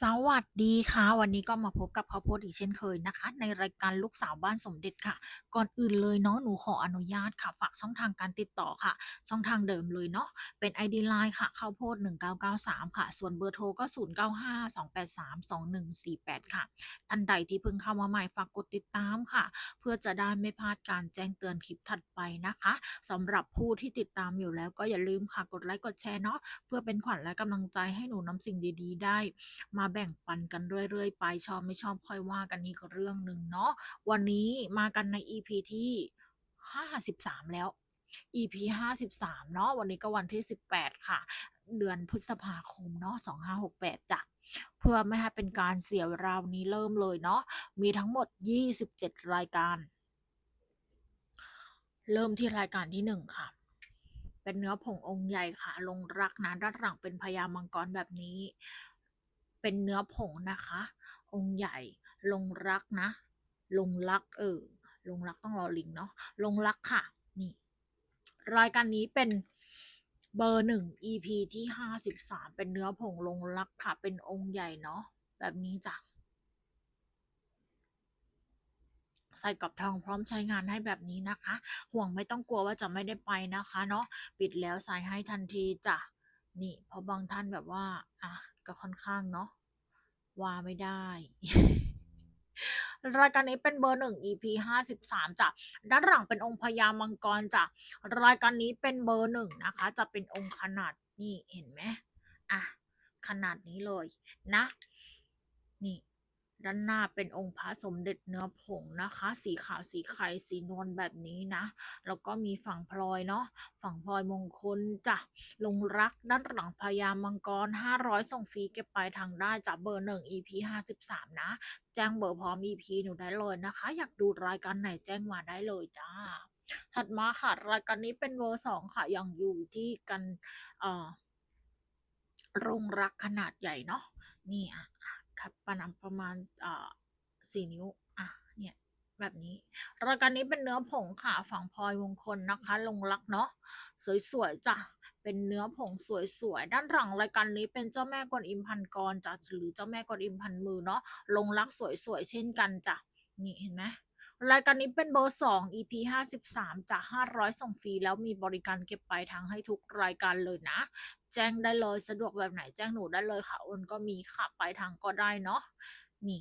สวัสดีค่ะ วันนี้ก็มาพบกับข้าวโพดอีกเช่นเคยนะคะ ในรายการลูกสาวบ้านสมเด็จค่ะ ก่อนอื่นเลยเนาะหนูขออนุญาตค่ะ ฝากช่องทางการติดต่อค่ะ ช่องทางเดิมเลยเนาะเป็น ID Line ค่ะข้าวโพด 1993 ค่ะ ส่วนเบอร์โทรก็ 0952832148 ค่ะท่านใดที่เพิ่งเข้ามาใหม่ฝากกดติดตามค่ะ เพื่อจะได้ไม่พลาดการแจ้งเตือนคลิปถัดไปนะคะสำหรับผู้ที่ติดตามอยู่แล้วก็อย่าลืมค่ะกดไลค์กดแชร์เนาะเพื่อเป็นขวัญและกำลังใจให้หนูนำสิ่งดี ๆ ได้มาแบ่งปันกันเรื่อยๆไปชอบไม่ชอบค่อยว่ากันอีกเรื่องหนึ่งเนาะวันนี้มากันใน EP ที่ 53 แล้ว EP 53 เนาะวันนี้ก็วันที่ 18 ค่ะ เดือนพฤษภาคมเนาะ2568จ้ะเพื่อไม่ให้เป็นการเสียเวลานนี้เริ่มเลยเนาะมีทั้งหมด 27 รายการ เริ่มที่รายการที่ 1 ค่ะ เป็นเนื้อผงองค์ใหญ่ค่ะ ลงรักนะด้านหลังเป็นพญามังกรแบบนี้ เป็นเนื้อผงนะคะ องค์ใหญ่ลงรักนะ ลงรักเออลงรักต้องรอลิงเนาะลงรักค่ะ นี่ รายการนี้เป็นเบอร์หนึ่ง EP ที่ห้าสิบสามเป็นเนื้อผงลงรักค่ะ เป็นองค์ใหญ่เนาะแบบนี้จ้ะใส่กับทองพร้อมใช้งานให้แบบนี้นะคะ ห่วงไม่ต้องกลัวว่าจะไม่ได้ไปนะคะ เนาะปิดแล้วใส่ให้ทันทีจ้ะ นี่เพราะบางท่านแบบว่า อะ ก็ค่อนข้างเนาะว่าไม่ได้ รายการนี้เป็นเบอร์หนึ่ง EP ห้าสิบสามจ้ะ ด้านหลังเป็นองค์พญามังกรจ้ะ รายการนี้เป็นเบอร์หนึ่งนะคะ จะเป็นองค์ขนาดนี่เห็นไหมอะ ขนาดนี้เลยนะ นี่ ด้านหน้าเป็นองค์พระสมเด็จเนื้อผงนะคะ สีขาวสีไข่สีนวลแบบนี้นะแล้วก็มีฝั่งพลอยเนาะฝั่งพลอยมงคลจ้ะลงรักด้านหลังพญามังกร 500 ส่งฟรีเก็บปทางได้จากเบอร์หนึ่ง EP 53 นะ แจ้งเบอร์พร้อม EP หนูได้เลยนะคะ อยากดูรายการไหนแจ้งมาได้เลยจ้าถัดมาค่ะ รายการนี้เป็นเบอร์สองค่ะ ยังอยู่ที่กันเอ่อโรงรักขนาดใหญ่เนาะนี่อะ ครับประมาณประมาณอ่อสี่นิ้ว อะ เนี่ยแบบนี้รายการนี้เป็นเนื้อผงค่ะฝั่งพลอยวงคลนะคะ ลงรักเนาะสวยๆจ้ะเป็นเนื้อผงสวยๆด้านหลังรายการนี้เป็นเจ้าแม่กวนอิมพันกรจ้ะหรือเจ้าแม่กวนอิมพันมือเนาะลงรักสวยๆเช่นกันจ้ะนี่เห็นไหม รายการนี้เป็นเบอร์สอง EP ห้าสิบสามจะห้าร้อยส่งฟรีแล้วมีบริการเก็บปลายทางให้ทุกรายการเลยนะ แจ้งได้เลยสะดวกแบบไหนแจ้งหนูได้เลยค่ะโอนก็มีค่ะปลายทางก็ได้เนาะนี่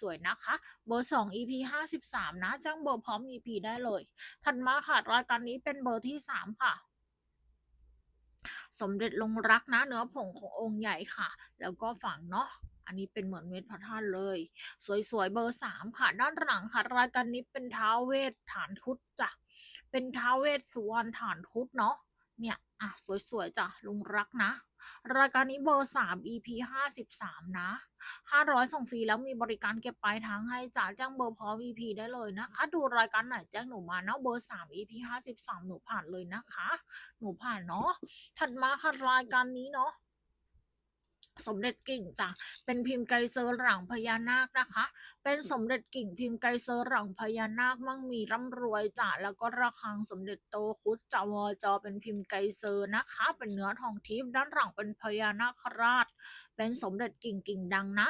สวย ๆ นะคะ เบอร์สอง EP ห้าสิบสามนะแจ้งเบอร์พร้อม EP ได้เลย ถัดมาค่ะ รายการนี้เป็นเบอร์ที่สามค่ะ สมเด็จลงรักนะ เนื้อผงขององค์ใหญ่ค่ะ แล้วก็ฝังเนาะ อันนี้เป็นเหมือนเม็ดพระธาตุเลย สวยๆเบอร์สามค่ะ ด้านหลังค่ะรายการนี้เป็นท้าวเวทฐานคุดจ้ะเป็นท้าวเวสสุวรรณฐานคุดเนาะเนี่ยอะสวยๆจ้ะลุงรักนะ รายการนี้เบอร์สาม EP ห้าสิบสามนะห้าร้อยส่งฟรีแล้วมีบริการเก็บปลายทางให้จ่าแจ้งเบอร์พร้อม EP ได้เลยนะคะ ดูรายการไหนแจ้งหนูมาเนาะเบอร์สาม EP ห้าสิบสามหนูผ่านเลยนะคะ หนูผ่านเนาะถัดมาค่ะรายการนี้เนาะ สมเด็จกิ่งจ้ะ เป็นพิมพ์ไกเซอร์หลังพญานาคนะคะ เป็นสมเด็จกิ่งพิมพ์ไกเซอร์หลังพญานาคมั่งมีร่ำรวยจ้ะ แล้วก็ระฆังสมเด็จโตคุดจาวจอเป็นพิมพ์ไกเซอร์นะคะ เป็นเนื้อทองทิพย์ด้านหลังเป็นพญานาคราช เป็นสมเด็จกิ่งกิ่งดังนะ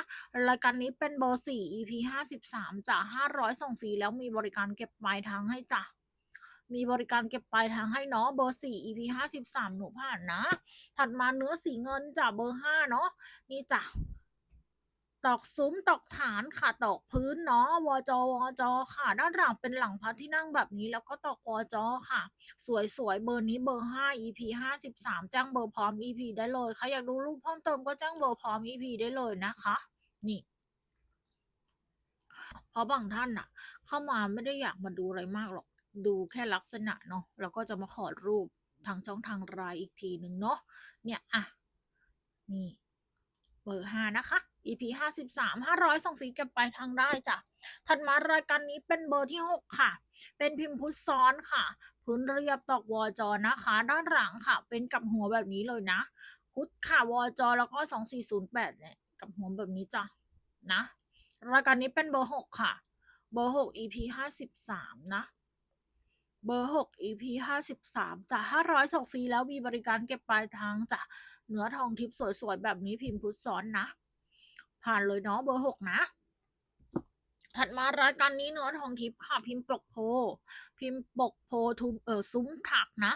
รายการนี้เป็นเบอร์สี่ EP ห้าสิบสามจ้ะห้าร้อยส่งฟรีแล้วมีบริการเก็บปลายทางให้จ้ะ มีบริการเก็บปลายทางให้เนาะเบอร์สี่ EP ห้าสิบสามหนูผ่านนะ ถัดมาเนื้อสีเงินจ้ะเบอร์ห้าเนาะนี่จ้ะตอกซุ้มตอกฐานค่ะตอกพื้นเนาะวจวจค่ะ ด้านหลังเป็นหลังพระที่นั่งแบบนี้ แล้วก็ตอกวจค่ะ สวยๆเบอร์นี้เบอร์ห้า EP ห้าสิบสามแจ้งเบอร์พร้อม EP ได้เลยใครอยากดูรูปเพิ่มเติมก็แจ้งเบอร์พร้อม EP ได้เลยนะคะ นี่เพราะบางท่านอะเข้ามาไม่ได้อยากมาดูอะไรมากหรอก ดูแค่ลักษณะเนาะแล้วก็จะมาขอรูปทางช่องทางไลน์อีกทีหนึ่งเนาะเนี่ยอะนี่เบอร์ห้านะคะ EP ห้าสิบสามห้าร้อยส่งฟรีเก็บไปทางได้จ้ะถัดมารายการนี้เป็นเบอร์ที่หกค่ะ เป็นพิมพ์พุทธซ้อนค่ะ พื้นเรียบตอกวอจอนะคะ ด้านหลังค่ะ เป็นกับหัวแบบนี้เลยนะ คุดค่ะวอจอแล้วก็สองสี่ศูนย์แปดเนี่ยกับหัวแบบนี้จ้ะนะ รายการนี้เป็นเบอร์หกค่ะ เบอร์หก EP ห้าสิบสามนะ เบอร์หก EP ห้าสิบสามจ้ะห้าร้อยส่งฟรีแล้วมีบริการเก็บปลายทางจ้ะเนื้อทองทิพย์สวยๆ แบบนี้พิมพ์พุทธซ้อนนะ ผ่านเลยเนาะเบอร์หกนะ ถัดมารายการนี้เนื้อทองทิพย์ค่ะ พิมพ์ปกโพ พิมพ์ปกโพทุมเออซุ้มถักนะ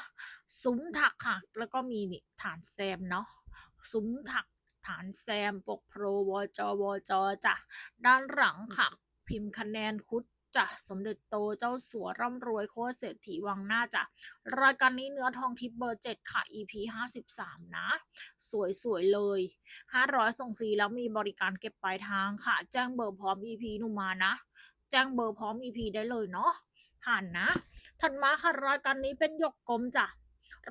ซุ้มถักค่ะ แล้วก็มีนี่ฐานแซมเนาะซุ้มถักฐานแซมปกโพวจวจจ้ะด้านหลังค่ะ พิมพ์คะแนนคุด จ้ะสมเด็จโตเจ้าสัวร่ำรวยโคตรเศรษฐีวังหน้าจ้ะรายการนี้เนื้อทองทิพย์เบอร์เจ็ดค่ะ EP ห้าสิบสามนะ สวยๆเลยห้าร้อยส่งฟรีแล้วมีบริการเก็บปลายทางค่ะ แจ้งเบอร์พร้อม EP หนูมานะ แจ้งเบอร์พร้อม EP ได้เลยเนาะผ่านนะ ถัดมาค่ะรายการนี้เป็นหยกกลมจ้ะ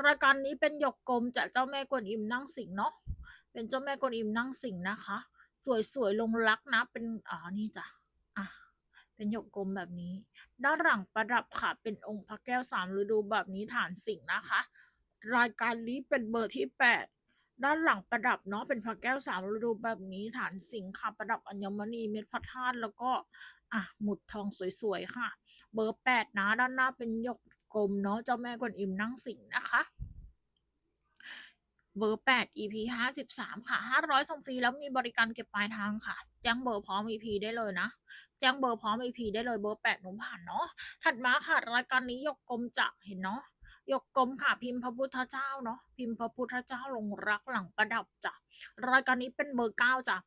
รายการนี้เป็นหยกกลมจะเจ้าแม่กวนอิมนั่งสิงเนาะเป็นเจ้าแม่กวนอิมนั่งสิงนะคะ สวยๆลงรักนะเป็นอ่านี่จ้ะ เป็นหยกกลมแบบนี้ ด้านหลังประดับค่ะ เป็นองค์พระแก้วสามฤดูแบบนี้ฐานสิงนะคะ รายการนี้เป็นเบอร์ที่แปดด้านหลังประดับเนาะเป็นพระแก้วสามฤดูแบบนี้ฐานสิงค์ค่ะ ประดับอัญมณีเม็ดพระธาตุแล้วก็อะหมุดทองสวยๆค่ะ เบอร์แปดนะ ด้านหน้าเป็นหยกกลมเนาะเจ้าแม่กวนอิมนั่งสิงห์นะคะ เบอร์แปด EP ห้าสิบสามค่ะห้าร้อยส่งฟรีแล้วมีบริการเก็บปลายทางค่ะ แจ้งเบอร์พร้อม EP ได้เลยนะ แจ้งเบอร์พร้อม EP ได้เลยเบอร์แปดหนูผ่านเนาะ ถัดมาค่ะ รายการนี้ยกกลมจะเห็นเนาะ ยกกลมค่ะพิมพ์พระพุทธเจ้าเนาะพิมพ์พระพุทธเจ้าลงรักหลังประดับจ้ะรายการนี้เป็นเบอร์เก้าจ้ะ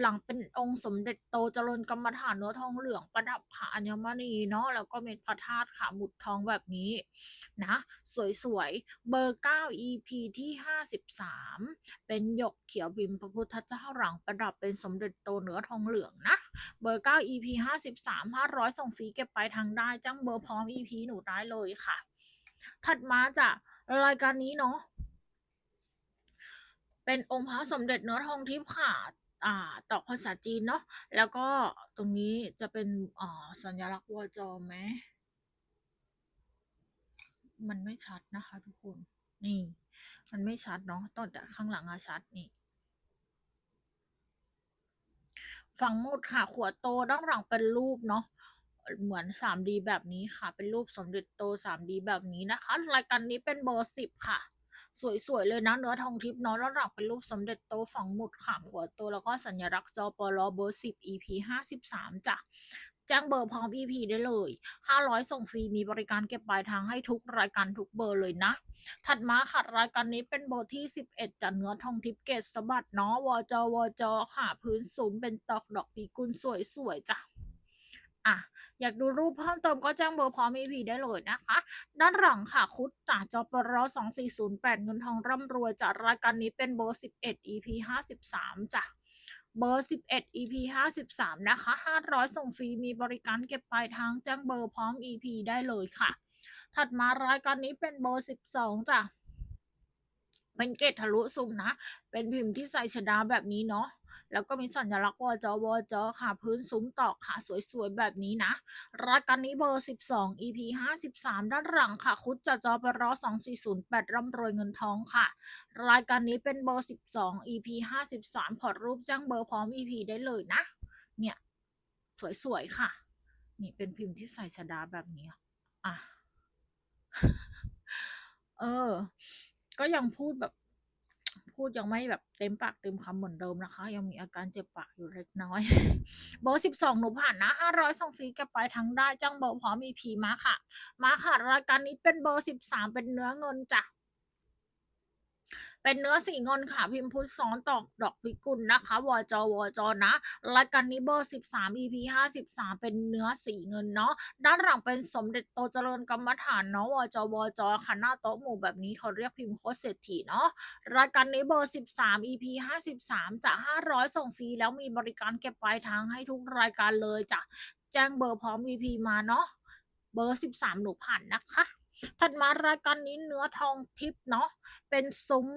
หลังเป็นองค์สมเด็จโตเจริญกรรมฐานเนื้อทองเหลืองประดับค่ะอัญมณีเนาะแล้วก็เม็ดพระธาตุค่ะหมุดทองแบบนี้นะสวยๆเบอร์เก้า EP ที่ห้าสิบสามเป็นหยกเขียวพิมพ์พระพุทธเจ้าหลังประดับเป็นสมเด็จโตเนื้อทองเหลืองนะเบอร์เก้า EP ห้าสิบสามห้าร้อยส่งฟรีเก็บไปทางได้จ้างเบอร์พร้อม EP หนูได้เลยค่ะ ถัดมาจากรายการนี้เนาะเป็นองค์พระสมเด็จเนื้อทองทิพย์ค่ะอ่าตอกภาษาจีนเนาะแล้วก็ตรงนี้จะเป็นอ่าสัญลักษณ์วจไหมมันไม่ชัดนะคะ ทุกคนนี่ มันไม่ชัดเนาะตอนแต่ข้างหลังอะชัดนี่ฝั่งมุดค่ะขวดโตด้านหลังเป็นรูปเนาะ เหมือน 3D แบบนี้ค่ะ เป็นรูปสมเด็จโต 3D แบบนี้นะคะ รายการนี้เป็นเบอร์สิบค่ะ สวยๆ เลยนะ เนื้อทองทิพย์เนาะด้านหลังเป็นรูปสมเด็จโตฝังหมุดค่ะหัวโต แล้วก็สัญลักษณ์จอปลอเบอร์สิบ EP ห้าสิบสามจ้ะแจ้งเบอร์พร้อม EP ได้เลย 500 ส่งฟรี มีบริการเก็บปลายทางให้ทุกรายการทุกเบอร์เลยนะ ถัดมาค่ะรายการนี้เป็นเบอร์ที่ 11จากเนื้อทองทิพย์เกตสบัดเนาะวจวจค่ะ พื้นสูงเป็นตอกดอกปีกุลสวยๆจ้ะ อะอยากดูรูปเพิ่มเติมก็แจ้งเบอร์พร้อม EP ได้เลยนะคะ ด้านหลังค่ะ คุดจ่าจอปร2408เงินทองร่ำรวยจากรายการนี้เป็นเบอร์11 EP 53จ้ะเบอร์ 11 EP 53 นะคะ 500 ส่งฟรี มีบริการเก็บปลายทางแจ้งเบอร์พร้อม EP ได้เลยค่ะ ถัดมารายการนี้เป็นเบอร์ 12 จ้ะ เป็นเกตทะลุซุ่มนะ เป็นพิมพ์ที่ใส่ชดาแบบนี้เนาะ แล้วก็มีสัญลักษณ์วจวจค่ะ พื้นซุ้มตอกค่ะ สวยๆ แบบนี้นะ รายการนี้เบอร์ 12 EP 53 ด้านหลังค่ะ คุดจะจอปร2408 ร่ำรวยเงินทองค่ะ รายการนี้เป็นเบอร์ 12 EP 53 ขอรูปแจ้งเบอร์พร้อม EP ได้เลยนะ เนี่ย สวยๆ ค่ะ นี่เป็นพิมพ์ที่ใส่ชดาแบบนี้ อะ เออ ก็ยังพูดแบบ พูดยังไม่แบบเต็มปากเต็มคำเหมือนเดิมนะคะ ยังมีอาการเจ็บปากอยู่เล็กน้อย เบอร์สิบสองหนูผ่านนะห้าร้อยส่งฟรีกลับไปทั้งได้จ้างเบอร์พร้อมมีพีมาค่ะ มาค่ะรายการนี้เป็นเบอร์สิบสามเป็นเนื้อเงินจ้ะ เป็นเนื้อสีเงินค่ะ พิมพ์พุทธซ้อนตอกดอกพิกุลนะคะวจวจนะรายการนี้เบอร์สิบสาม EP ห้าสิบสามเป็นเนื้อสีเงินเนาะด้านหลังเป็นสมเด็จโตเจริญกรรมฐานเนาะวจวจค่ะหน้าโต๊ะหมู่แบบนี้เขาเรียกพิมพ์โคตรเศรษฐีเนาะรายการนี้เบอร์สิบสาม EP ห้าสิบสามจะห้าร้อยส่งฟรีแล้วมีบริการเก็บปลายทางให้ทุกรายการเลยจ้ะแจ้งเบอร์พร้อม EP มาเนาะเบอร์สิบสามหนูผ่านนะคะ ถัดมารายการนี้เนื้อทองทิพย์เนาะ เป็นซุ้ม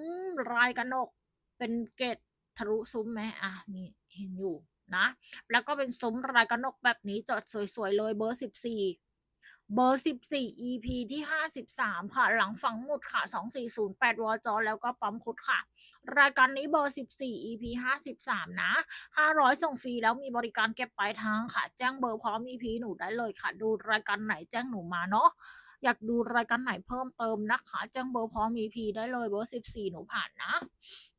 ลายกระหนก เป็นเกตทะลุซุ้มไหมอะนี่เห็นอยู่นะ แล้วก็เป็นซุ้มลายกระหนกแบบนี้จดสวยๆเลยเบอร์สิบสี่เบอร์สิบสี่ EP ที่ห้าสิบสามค่ะ หลังฝังหมุดค่ะสองสี่ศูนย์แปดวจอ แล้วก็ปั๊มคุดค่ะ รายการนี้เบอร์สิบสี่ EP ห้าสิบสามนะห้าร้อยส่งฟรีแล้วมีบริการเก็บปลายทางค่ะ แจ้งเบอร์พร้อม EP หนูได้เลยค่ะ ดูรายการไหนแจ้งหนูมาเนาะ อยากดูรายการไหนเพิ่มเติมนะคะแจ้งเบอร์พร้อม EP ได้เลยเบอร์14 หนูผ่านนะ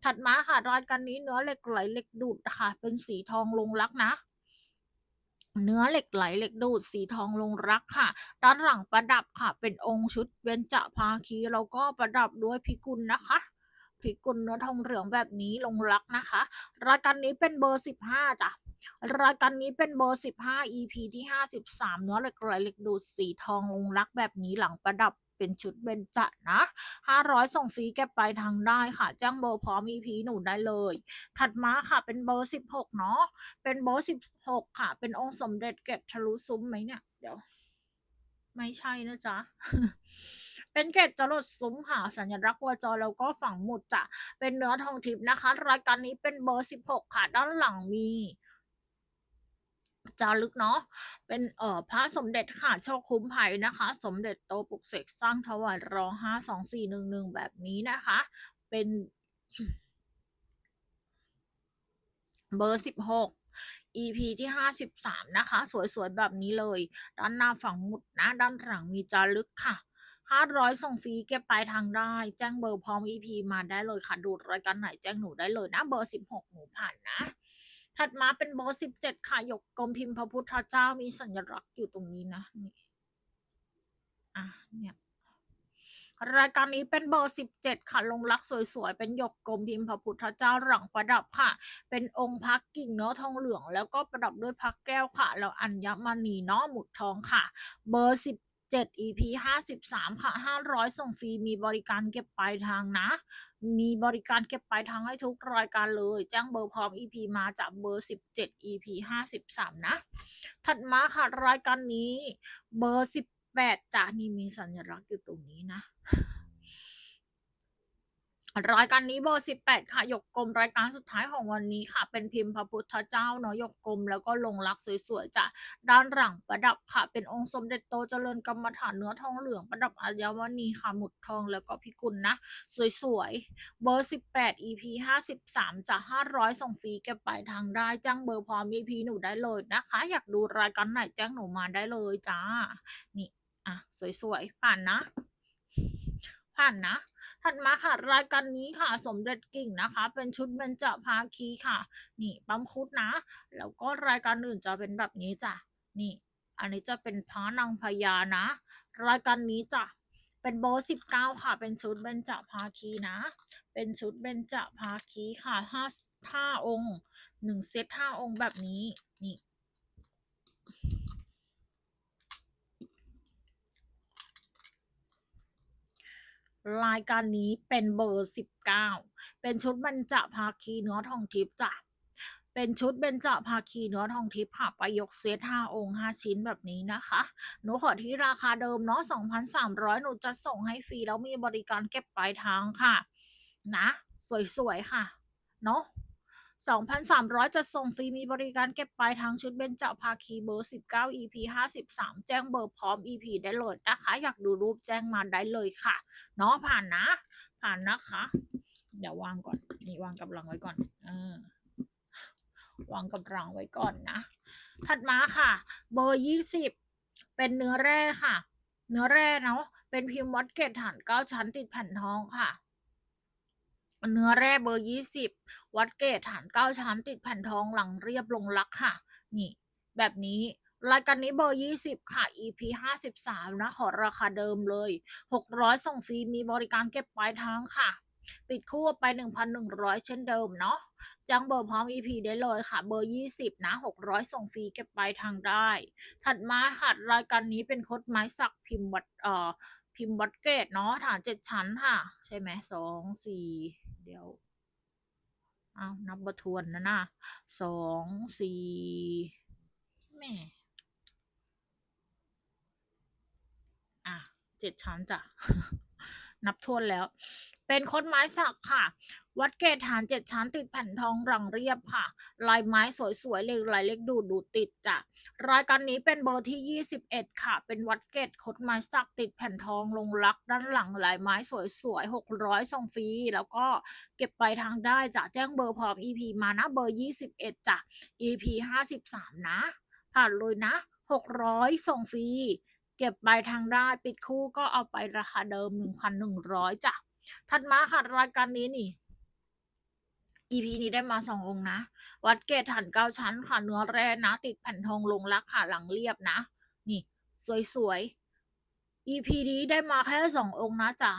ถัดมาค่ะรายการนี้เนื้อเหล็กไหลเหล็กดูดค่ะ เป็นสีทองลงรักนะเนื้อเหล็กไหลเหล็กดูดสีทองลงรักค่ะ ด้านหลังประดับค่ะ เป็นองค์ชุดเบญจภาคีแล้วก็ประดับด้วยพิกุลนะคะพิกุลเนื้อทองเหลืองแบบนี้ลงรักนะคะ รายการนี้เป็นเบอร์สิบห้าจ้ะ รายการนี้เป็นเบอร์สิบห้า EP ที่ห้าสิบสามเนื้อเล็กไหลเล็กดูสีทองลงรักแบบนี้หลังประดับเป็นชุดเบญจนะห้าร้อยส่งฟรีแกไปทางได้ค่ะแจ้งเบอร์พร้อม EP หนูได้เลย ถัดมาค่ะเป็นเบอร์สิบหกเนาะ เป็นเบอร์สิบหกค่ะ เป็นองค์สมเด็จเกตทะลุซุ้มไหมเนี่ย เดี๋ยว ไม่ใช่นะจ๊ะเป็นเกตจรดซุ้มค่ะ สัญลักษณ์วัวจแล้วก็ฝังหมุดจ้ะเป็นเนื้อทองทิพย์นะคะ รายการนี้เป็นเบอร์สิบหกค่ะ ด้านหลังมี จารึกเนาะ เป็นเอ่อพระสมเด็จค่ะโชคคุ้มภัยนะคะ สมเด็จโตปลุกเสกสร้างถวายรอห้าสองสี่หนึ่งหนึ่งแบบนี้นะคะ เป็นเบอร์สิบหก EP ที่ห้าสิบสามนะคะ สวย ๆ แบบนี้เลย ด้านหน้าฝั่งหมุดนะ ด้านหลังมีจารึกค่ะห้าร้อยส่งฟรีเก็บปลายทางได้ แจ้งเบอร์พร้อม EP มาได้เลยค่ะ ดูรายการไหนแจ้งหนูได้เลยนะ เบอร์สิบหกหนูผ่านนะ ถัดมาเป็นเบอร์สิบเจ็ดค่ะหยกกลมพิมพ์พระพุทธเจ้ามีสัญลักษณ์อยู่ตรงนี้นะนี่อะเนี่ยรายการนี้เป็นเบอร์สิบเจ็ดค่ะลงรักสวยๆ เป็นหยกกลมพิมพ์พระพุทธเจ้าหลังประดับค่ะ เป็นองค์พักกิ่งเนื้อทองเหลือง แล้วก็ประดับด้วยพักแก้วค่ะ แล้วอัญมณีเนาะหมุดทองค่ะ เบอร์ สิบเจ็ด EP ห้าสิบสามค่ะห้าร้อยส่งฟรี มีบริการเก็บปลายทางนะ มีบริการเก็บปลายทางให้ทุกรายการเลย แจ้งเบอร์พร้อม EP มาจากเบอร์สิบเจ็ด EP ห้าสิบสามนะ ถัดมาค่ะ รายการนี้เบอร์สิบแปดจ้ะนี่มีสัญลักษณ์อยู่ตรงนี้นะ รายการนี้เบอร์สิบแปดค่ะยกกลมรายการสุดท้ายของวันนี้ค่ะ เป็นพิมพ์พระพุทธเจ้าเนาะยกกลมแล้วก็ลงรักสวยๆจ้ะด้านหลังประดับค่ะ เป็นองค์สมเด็จโตเจริญกรรมฐานเนื้อทองเหลืองประดับอัญมณีค่ะหมุดทองแล้วก็พิกุลนะ สวยๆเบอร์สิบแปด EP ห้าสิบสามจะห้าร้อยส่งฟรีเก็บปลายทางได้จ้างเบอร์พร้อม EP หนูได้เลยนะคะ อยากดูรายการไหนแจ้งหนูมาได้เลยจ้านี่อะสวยๆผ่านนะ ผ่านนะ ถัดมาค่ะรายการนี้ค่ะสมเด็จกิ่งนะคะ เป็นชุดเบญจภาคีค่ะ นี่ปั๊มคุดนะ แล้วก็รายการอื่นจะเป็นแบบนี้จ้ะ นี่ อันนี้จะเป็นพระนางพญานะ รายการนี้จ้ะเป็นเบสิบเก้าค่ะ เป็นชุดเบญจภาคีนะ เป็นชุดเบญจภาคีค่ะห้าห้าองค์หนึ่งเซตห้าองค์แบบนี้ นี่ รายการนี้เป็นเบอร์สิบเก้าเป็นชุดเบญจภาคีเนื้อทองทิพย์จ้ะเป็นชุดเบญจภาคีเนื้อทองทิพย์ค่ะไปยกเซตห้าองค์ห้าชิ้นแบบนี้นะคะ หนูขอที่ราคาเดิมเนาะสองพันสามร้อยหนูจะส่งให้ฟรีแล้วมีบริการเก็บปลายทางค่ะ นะ สวยๆค่ะ เนาะ สองพันสามร้อยจะส่งฟรีมีบริการเก็บปลายทางชุดเบญจภาคีเบอร์สิบเก้า EP ห้าสิบสามแจ้งเบอร์พร้อม EP ได้เลยนะคะ อยากดูรูปแจ้งมาได้เลยค่ะ เนาะผ่านนะ ผ่านนะคะ เดี๋ยววางก่อน นี่วางกับรังไว้ก่อนเออวางกับรังไว้ก่อนนะ ถัดมาค่ะ เบอร์ยี่สิบเป็นเนื้อแร่ค่ะ เนื้อแร่เนาะเป็นพิมพ์วัดเกตฐานเก้าชั้นติดแผ่นทองค่ะ เนื้อแร่เบอร์ยี่สิบวัดเกตฐานเก้าชั้น ติดแผ่นทองหลังเรียบลงลักค่ะ นี่ แบบนี้รายการนี้เบอร์ยี่สิบค่ะ EP ห้าสิบสามนะ ขอราคาเดิมเลยหกร้อยส่งฟรี มีบริการเก็บปลายทางค่ะ ปิดคู่ไป 1,100 เช่นเดิมเนาะจ้างเบอร์พร้อม EP ได้เลยค่ะ เบอร์ 20 นะ 600 ส่งฟรี เก็บปลายทางได้ ถัดมาค่ะรายการนี้เป็นคดไม้สักพิมพ์วัดเอ่อ พิมพ์วัดเกตเนาะฐานเจ็ดชั้นค่ะ ใช่ไหมสองสี่เดี๋ยวเอานับบทวนนะนะสองสี่แม่อะเจ็ดชั้นจ้ะนับทวนแล้ว เป็นคดไม้สักค่ะ วัดเกตฐานเจ็ดชั้นติดแผ่นทองรังเรียบค่ะ ลายไม้สวยๆเลยลายเล็กดูดูติดจ้ะรายการนี้เป็นเบอร์ที่ 21 ค่ะ เป็นวัดเกตคดไม้สักติดแผ่นทองลงรักด้านหลังลายไม้สวยๆ600ส่งฟรีแล้วก็เก็บไปทางได้จ้ะแจ้งเบอร์พร้อม EP มานะเบอร์ 21จ้ะ EP 53 นะ ผ่านเลยนะ600ส่งฟรีเก็บปทางได้ปิดคู่ก็เอาไปราคาเดิม 1,100จ้ะ ถัดมาค่ะรายการนี้นี่ EP นี้ได้มาสององค์นะ วัดเกตฐานเก้าชั้นค่ะเนื้อแร่นะ ติดแผ่นทองลงรักค่ะหลังเรียบนะ นี่ สวยๆ EP นี้ได้มาแค่สององค์นะจ๊ะ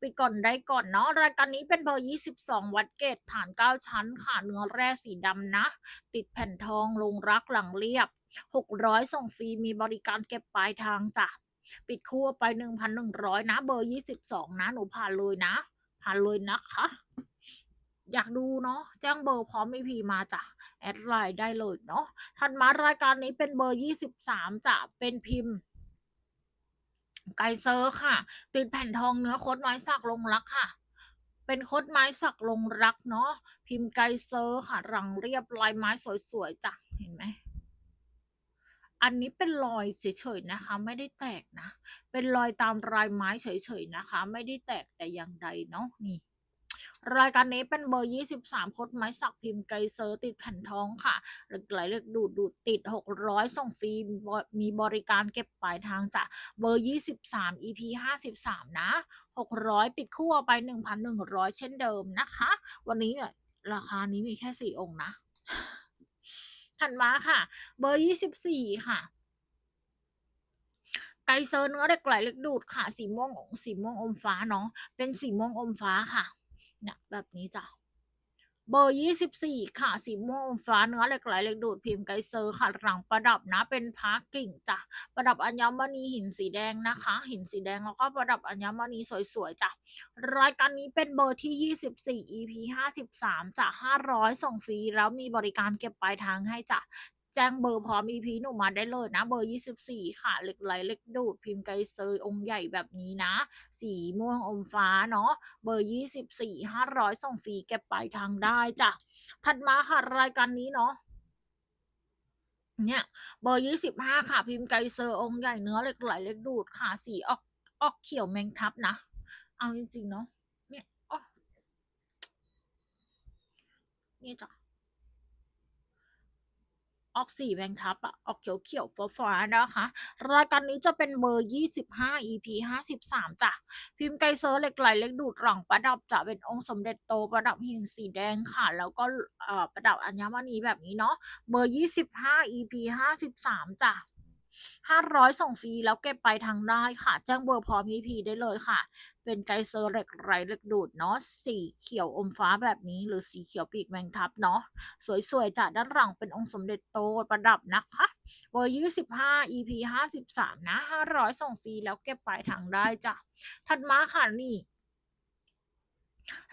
ปิดก่อนได้ก่อนเนาะรายการนี้เป็นเบอร์22 วัดเกตฐาน 9 ชั้น ค่ะเนื้อแร่สีดำนะ ติดแผ่นทองลงรักหลังเรียบ 600 ส่งฟรีมีบริการเก็บปลายทางจ้ะ ปิดคู่ไป1,100นหนึ่งร้อยนะ เบอร์22นะ หนูผ่านเลยนะ ผ่านเลยนะคะ อยากดูเนาะแจ้งเบอร์พร้อมอีพีมาจ้ะ แอดไลน์ได้เลยเนาะถัดมารายการนี้เป็นเบอร์23จะเป็นพิมพ์ไกเซอร์ค่ะ ติดแผ่นทองเนื้อคดไม้สักลงรักค่ะ เป็นคดไม้สักลงรักเนาะพิมพ์ไกเซอร์ค่ะ รังเรียบลายไม้สวยๆจ้ะเห็นไหม อันนี้เป็นรอยเฉยๆนะคะ ไม่ได้แตกนะ เป็นรอยตามลายไม้เฉยๆนะคะ ไม่ได้แตกแต่อย่างใดเนาะนี่รายการนี้เป็นเบอร์ 23 คดไม้สักพิมพ์ไกเซอร์ติดแผ่นท้องค่ะเหล็กไหลเหล็กดูดดูดติด 600 ส่งฟรีมีบริการเก็บปลายทางจ้ะเบอร์ 23 EP 53 นะ 600 ปิดคู่ไป 1,100 เช่นเดิมนะคะ วันนี้เนี่ยราคานี้มีแค่ 4 องค์นะ ถัดมาค่ะ เบอร์ยี่สิบสี่ค่ะไกเซอร์เนื้อเหล็กไหลเล็กดูดค่ะ สีม่วงสีม่วงอมฟ้าเนาะเป็นสีม่วงอมฟ้าค่ะเนี่ยแบบนี้จ้ะ เบอร์ยี่สิบสี่ค่ะ สีม่วงฟ้าเนื้อเหล็กไหลเหล็กดูดพิมพ์ไกเซอร์ค่ะหลังประดับนะ เป็นพากิ่งจ้ะประดับอัญมณีหินสีแดงนะคะ หินสีแดงแล้วก็ประดับอัญมณีสวยๆจ้ะรายการนี้เป็นเบอร์ที่ยี่สิบสี่ EP ห้าสิบสามจ้ะห้าร้อยส่งฟรีแล้วมีบริการเก็บปลายทางให้จ้ะ จ้งเบอร์พร้อม EP หนูมาได้เลยนะ เบอร์ 24 ค่ะ เหล็กไหลเหล็กดูด พิมพ์ไกเซอร์องค์ใหญ่แบบนี้นะ สีม่วงอมฟ้าเนาะ เบอร์ 24 500 ส่งฟรีเก็บปลายทางได้จ้ะ ถัดมาค่ะรายการนี้เนาะเนี่ยเบอร์25ค่ะ พิมพ์ไกเซอร์องค์ใหญ่เนื้อเหล็กไหลเล็กดูดค่ะสีออกออกเขียวแมงทับนะ เอาจริงๆเนาะเนี่ยอ๋อนี่จ้ะ ออกสีแบงทับอะออกเขียวเขียวฟ้าฟ้าๆนะคะ รายการนี้จะเป็นเบอร์ 25 EP 53จ้ะ พิมพ์ไกเซอร์เหล็กไหลเล็กดูดหลังประดับจะเป็นองค์สมเด็จโตประดับหินสีแดงค่ะ แล้วก็ประดับอัญมณีแบบนี้เนาะ เบอร์ 25 EP 53จ้ะ 500 ส่งฟรีแล้วเก็บไปทางได้ค่ะ แจ้งเบอร์พร้อม EP ได้เลยค่ะ เป็นไกเซอร์เหล็กไหลเหล็กดูดเนาะสีเขียวอมฟ้าแบบนี้ หรือสีเขียวปีกแมงทับเนาะสวยๆจ้ะด้านหลังเป็นองค์สมเด็จโตประดับนะคะเบอร์25 EP 53 นะ 500 ส่งฟรีแล้วเก็บไปทางได้จ้ะถัดมาค่ะนี่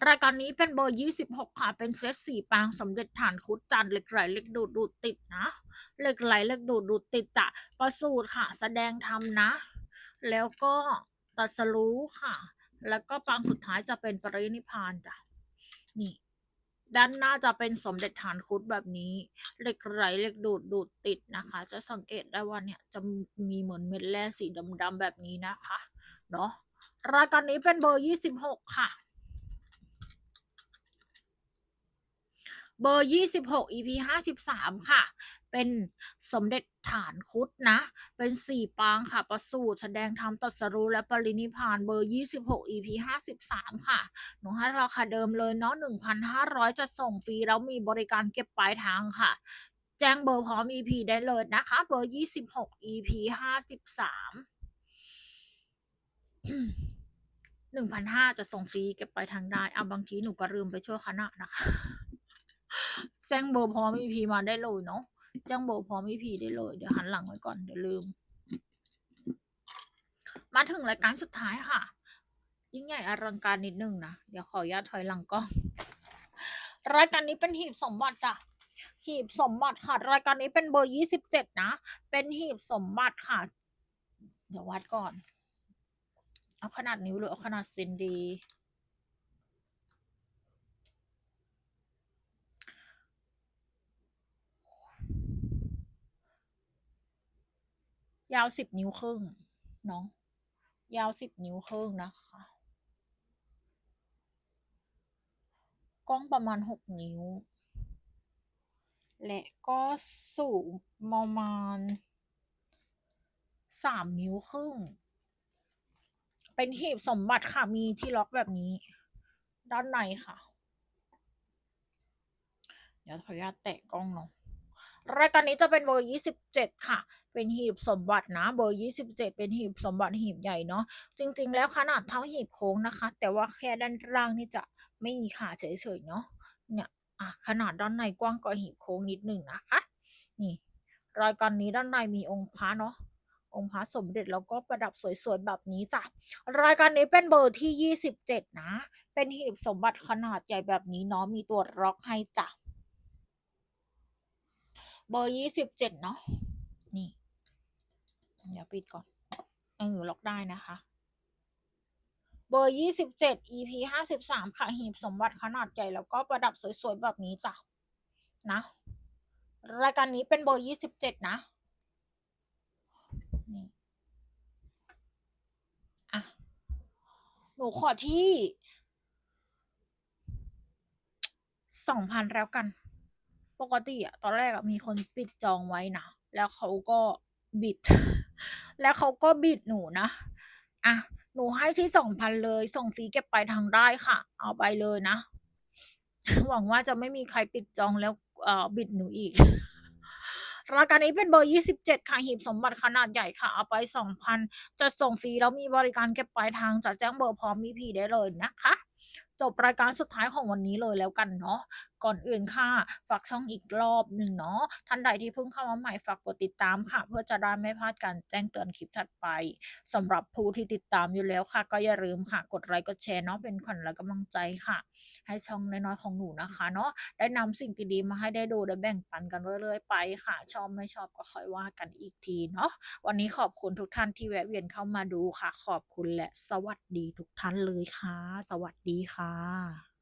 รายการนี้เป็นเบอร์ 26 ค่ะ เป็นเซตสี่ปางสมเด็จฐานคุดจันเล็กไหลเล็กดูดดูดติดนะเล็กไหลเล็กดูดดูดติดจ้ะประสูตรค่ะ แสดงธรรมนะ แล้วก็ตรัสรู้ค่ะ แล้วก็ปางสุดท้ายจะเป็นปรินิพพานจ้ะนี่ด้านหน้าจะเป็นสมเด็จฐานคุดแบบนี้เหล็กไหลเหล็กดูดดูดติดนะคะ จะสังเกตได้ว่าเนี่ยจะมีเหมือนเม็ดแร่สีดำๆแบบนี้นะคะเนาะรายการนี้เป็นเบอร์ 26 ค่ะ เบอร์ 26 EP 53 ค่ะ เป็นสมเด็จฐานคุดนะ เป็นสี่ปางค่ะ ประสูตรแสดงธรรมตรัสรู้และปรินิพานเบอร์ 26 EP 53 ค่ะ หนูให้ราคาเดิมเลยเนาะ 1,500 จะส่งฟรีแล้วมีบริการเก็บปลายทางค่ะ แจ้งเบอร์พร้อม EP ได้เลยนะคะ เบอร์ 26 EP 53หนึ่งพันห้าจะส่งฟรีเก็บปลายทางได้ เอะบางทีหนูก็ลืมไปช่วยคณะนะคะ แจ้งเบอร์พร้อม EP มาได้เลยเนาะแจ้งเบอร์พร้อม EP ได้เลย เดี๋ยวหันหลังไว้ก่อนเดี๋ยวลืม มาถึงรายการสุดท้ายค่ะ ยิ่งใหญ่อลังการนิดนึงนะ เดี๋ยวขออนุญาตถอยหลังกล้องรายการนี้เป็นหีบสมบัติจ้ะหีบสมบัติค่ะ รายการนี้เป็นเบอร์ยี่สิบเจ็ดนะ เป็นหีบสมบัติค่ะ เดี๋ยววัดก่อน เอาขนาดนิ้วหรือเอาขนาดเซนดี ยาวสิบนิ้วครึ่งเนาะยาวสิบนิ้วครึ่งนะคะกล้องประมาณหกนิ้ว และก็สูงประมาณสามนิ้วครึ่ง เป็นหีบสมบัติค่ะ มีที่ล็อกแบบนี้ ด้านในค่ะ เดี๋ยวขออนุญาตแตะกล้องเนาะ รายการนี้จะเป็นเบอร์ยี่สิบเจ็ดค่ะ เป็นหีบสมบัตินะ เบอร์ยี่สิบเจ็ดเป็นหีบสมบัติหีบใหญ่เนาะ จริง ๆ แล้วขนาดเท่าหีบโค้งนะคะ แต่ว่าแค่ด้านล่างนี่จะไม่มีขาเฉยๆเนาะ เนี่ยอะขนาดด้านในกว้างกว่าหีบโค้งนิดหนึ่งนะคะ นี่ รายการนี้ด้านในมีองค์พระเนาะองค์พระสมเด็จแล้วก็ประดับสวยๆแบบนี้จ้ะรายการนี้เป็นเบอร์ที่ยี่สิบเจ็ดนะ เป็นหีบสมบัติขนาดใหญ่แบบนี้เนาะมีตัวล็อกให้จ้ะ เบอร์ยี่สิบเจ็ดเนาะนี่ เดี๋ยวปิดก่อน เออ ล็อกได้นะคะ เบอร์ยี่สิบเจ็ด EP ห้าสิบสามค่ะ หีบสมบัติขนาดใหญ่แล้วก็ประดับสวยๆ แบบนี้จ้ะ นะ รายการนี้เป็นเบอร์ยี่สิบเจ็ดนะนี่อะ หนูขอที่สองพันแล้วกัน ปกติอะตอนแรกอะมีคนปิดจองไว้นะแล้วเขาก็บิด แล้วเขาก็บิดหนูนะอะหนูให้ที่สองพันเลย ส่งฟรีเก็บไปลายทางได้ค่ะ เอาไปเลยนะ หวังว่าจะไม่มีใครปิดจองแล้วเอ่อบิดหนูอีกรายการนี้เป็นเบอร์ 27 ค่ะ หีบสมบัติขนาดใหญ่ค่ะ เอาไป 2,000 จะส่งฟรีแล้วมีบริการเก็บปลายทางจะแจ้งเบอร์พร้อมมีพีได้เลยนะคะ จบรายการสุดท้ายของวันนี้เลยแล้วกันเนาะก่อนอื่นค่ะ ฝากช่องอีกรอบหนึ่งเนาะท่านใดที่เพิ่งเข้ามาใหม่ฝากกดติดตามค่ะ เพื่อจะได้ไม่พลาดการแจ้งเตือนคลิปถัดไปสำหรับผู้ที่ติดตามอยู่แล้วค่ะ ก็อย่าลืมค่ะ กดไลค์กดแชร์เนาะเป็นขวัญและกำลังใจค่ะ ให้ช่องน้อยๆของหนูนะคะเนาะได้นำสิ่งดีๆมาให้ได้ดูได้แบ่งปันกันเรื่อยๆไปค่ะ ชอบไม่ชอบก็ค่อยว่ากันอีกทีเนาะวันนี้ขอบคุณทุกท่านที่แวะเวียนเข้ามาดูค่ะ ขอบคุณและสวัสดีทุกท่านเลยค่ะ สวัสดีค่ะค่ะ